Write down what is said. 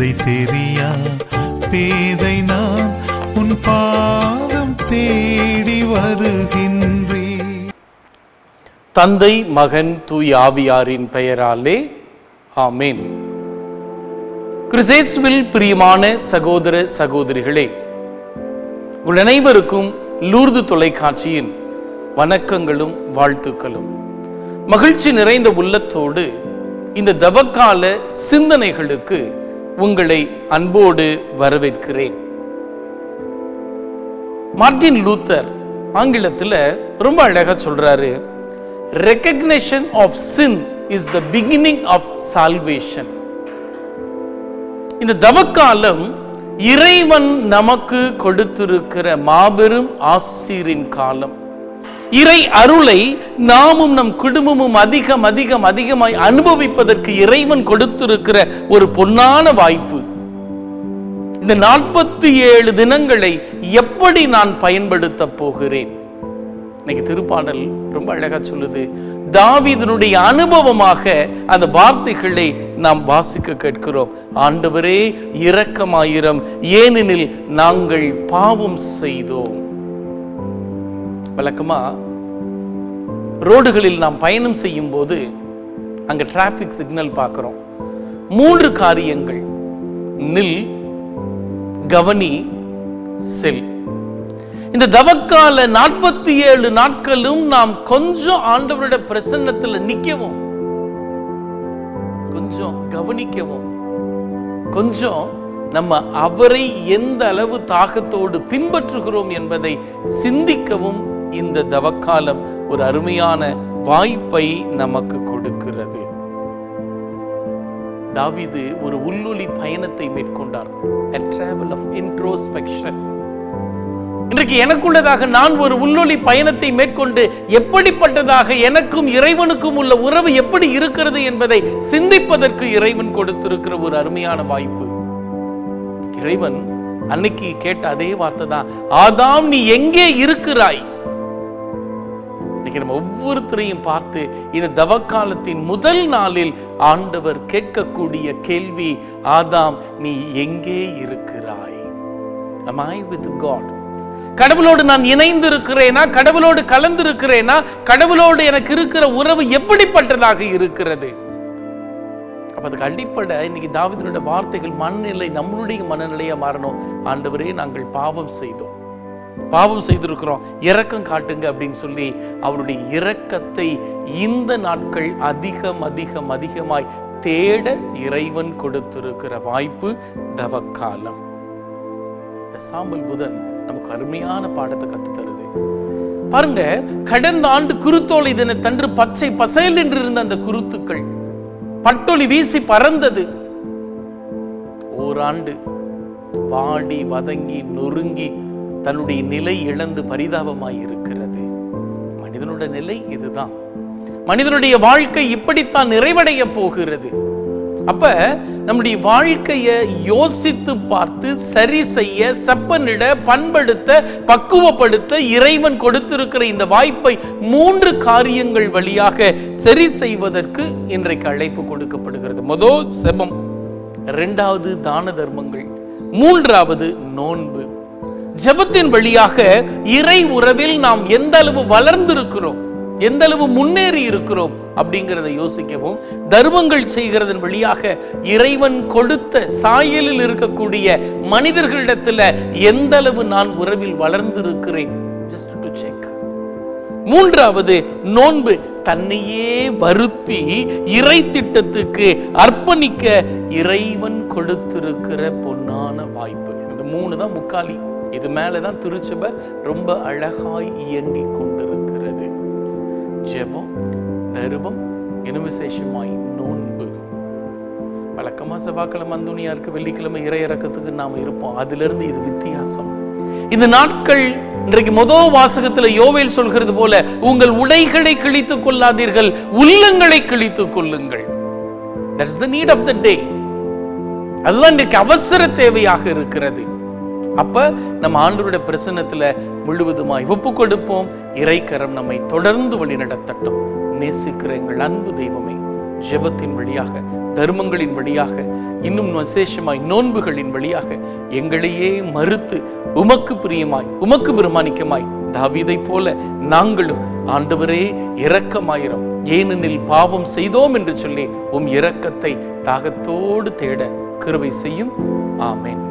பேதை தெரியா? பேதை நான் உன் பாதம் தேடி வருகின்றே தந்தை மகன் தூய் ஆவியாரின் பெயராலே ஆமேன். கிறிசேஸ்வில் பிரியமான சகோதர சகோதரிகளே உங்கள் அனைவருக்கும் லூர்து தொலைக்காட்சியின் வணக்கங்களும் வாழ்த்துக்களும். மகிழ்ச்சி நிறைந்த உள்ளத்தோடு இந்த தவக்கால சிந்தனைகளுக்கு உங்களை அன்போடு வரவேற்கிறேன். மார்டின் லூத்தர் ஆங்கிலத்தில் ரொம்ப அழகாக சொல்றாரு recognition of sin is the beginning of salvation இந்த தவக்காலம் இறைவன் நமக்கு கொடுத்திருக்கிற மாபெரும் ஆசிரின் காலம். இறை அருளை நாமும் நம் குடும்பமும் அதிகம் அதிகம் அதிகமாய் அனுபவிப்பதற்கு இறைவன் கொடுத்திருக்கிற ஒரு பொன்னான வாய்ப்பு. இந்த நாற்பத்தி ஏழு தினங்களை எப்படி நான் பயன்படுத்த போகிறேன்? இன்னைக்கு திருப்பாடல் ரொம்ப அழகா சொல்லுது. தாவிதனுடைய அனுபவமாக அந்த வார்த்தைகளை நாம் வாசிக்க கேட்கிறோம். ஆண்டவரே இரக்கமாயிரம் ஏனெனில் நாங்கள் பாவம் செய்தோம். வழக்கமா ரோடுகளில் நாம் பயணம் செய்யும் போது அங்க டிராபிக் சிக்னல் பார்க்குறோம். மூன்று காரியங்கள். நில் கவனி செல். இந்த தவக்கால நாற்பத்தி ஏழு நாட்களும் நாம் கொஞ்சம் ஆண்டவரோட பிரசன்னத்தில் நிக்கவும். கொஞ்சம் கவனிக்கவும். கொஞ்சம் நம்ம அவரை எந்த அளவு தாகத்தோடு பின்பற்றுகிறோம் என்பதை சிந்திக்கவும் இந்த தவக்காலம் ஒரு அருமையான வாய்ப்பை நமக்கு கொடுக்கிறது. தாவிது ஒரு உள்ளொலி பயணத்தை மேற்கொண்டார். A travel of introspection. இன்றைக்கு எனக்குள்ளதாக நான் ஒரு உள்ளொலி பயணத்தை மேற்கொண்டு எப்படிப்பட்டதாக எனக்கும் இறைவனுக்கும் உள்ள உறவு எப்படி இருக்கிறது என்பதை சிந்திப்பதற்கு இறைவன் கொடுத்திருக்கிற ஒரு அருமையான வாய்ப்பு. இறைவன் அன்னைக்கு கேட்ட அதே வார்த்தை தான் ஆதாம் நீ எங்கே இருக்கிறாய்? இன்னைக்கு நம்ம ஒவ்வொருத்தரையும் பார்த்து இந்த தவக்காலத்தின் முதல் நாளில் ஆண்டவர் கேட்கக்கூடிய கேள்வி ஆதாம் நீ எங்கே இருக்கிறாய்? Am i with god? கடவுளோடு நான் இணைந்து இருக்கிறேனா கடவுளோடு கலந்து இருக்கிறேனா கடவுளோடு எனக்கு இருக்கிற உறவு எப்படிப்பட்டதாக இருக்கிறது? அப்ப அதுக்கு அடிப்படை இன்னைக்கு தாவிதனுடைய வார்த்தைகள் மனநிலை நம்மளுடைய மனநிலையா மாறணும். ஆண்டவரே நாங்கள் பாவம் செய்தோம். பாவம் செய்திருக்கிறோம். இரக்கம் காட்டுங்க அப்படின்னு சொல்லி அவருடைய இரக்கத்தை இந்த நாட்கள் அதிகம் அதிகம் அதிகமாய் தேட இறைவன் கொடுத்திருக்கிற வாய்ப்பு தவக்காலம். சாம்பல் புதன் நமக்கு அருமையான பாடத்தை கத்து தருது. பாருங்க கடந்த ஆண்டு குருத்தோலை தினத்தன்று பச்சை பசையல் என்று இருந்த அந்த குருத்துக்கள் பட்டொளி வீசி பறந்தது. ஓராண்டு வாடி வதங்கி நொறுங்கி தன்னுடைய நிலை இழந்து பரிதாபமாய் இருக்கிறது மனிதனோட நிலை இதுதான். மனிதனுடைய வாழ்க்கை இப்படித்தான் நிறைவடைய போகிறது. அப்ப நம்முடைய வாழ்க்கையை யோசித்து பார்த்து சரி செய்ய செப்பனிட பண்படுத்த பக்குவப்படுத்த இறைவன் கொடுத்திருக்கிற இந்த வாய்ப்பை மூன்று காரியங்கள் வழியாக சரி செய்வதற்கு இன்றைக்கு அழைப்பு கொடுக்கப்படுகிறது. முதல் செபம் இரண்டாவது தான தர்மங்கள் மூன்றாவது நோன்பு. ஜெபத்தின் வழியாக இறை உறவில் நாம் எந்த அளவு வளர்ந்திருக்கிறோம் எந்த அளவு முன்னேறி இருக்கிறோம் அப்படிங்கிறத யோசிக்கவும். தர்மங்கள் செய்கிறதன் வழியாக இறைவன் கொடுத்த சாயலில் இருக்கக்கூடிய மனிதர்களிடத்துல எந்த அளவு நான் உறவில் வளர்ந்திருக்கிறேன்? ஜஸ்ட் டு செக் மூன்றாவது நோன்பு. தன்னையே வருத்தி இறை திட்டத்துக்கு அர்ப்பணிக்க இறைவன் கொடுத்திருக்கிற பொன்னான வாய்ப்பு. இந்த மூணு தான் முக்காலி. இது மேலதான் திருச்சபை ரொம்ப அழகாய் இயங்கி கொண்டிருக்கிறது. ஜெபம் தருபம் இன்னும் விசேஷமாய் நோன்பு. வழக்கமா செவ்வாய்க்கிழமை அந்தோனியா இருக்கு வெள்ளிக்கிழமை இறையிறக்கத்துக்கு நாம் நாம இருப்போம். அதுல இருந்து இது வித்தியாசம். இந்த நாட்கள் இன்றைக்கு முதல் வாசகத்துல யோவேல் சொல்கிறது போல உங்கள் உடைகளை கிழித்துக் கொள்ளாதீர்கள் உள்ளங்களை கிழித்துக் கொள்ளுங்கள். That's the need of the day அதுதான் இன்றைக்கு அவசர தேவையாக இருக்கிறது. அப்ப நம்ம ஆண்டவருடைய பிரசன்னத்தில் முழுவதுமாய் ஒப்பு கொடுப்போம். இறைக்கரம் நம்மை தொடர்ந்து வழி நடத்தட்டும் நேசிக்கிற எங்கள் அன்பு தெய்வமே ஜெபத்தின் வழியாக தர்மங்களின் வழியாக இன்னும் விசேஷமாய் நோன்புகளின் வழியாக எங்களையே மறுத்து உமக்கு பிரியமாய் உமக்கு பிரமாணிக்கமாய் தாவிதை போல நாங்களும் ஆண்டவரே இரக்கமாயிரும். ஏனெனில் பாவம் செய்தோம் என்று சொல்லி உம் இரக்கத்தை தாகத்தோடு தேட கிருவை செய்யும். ஆமேன்.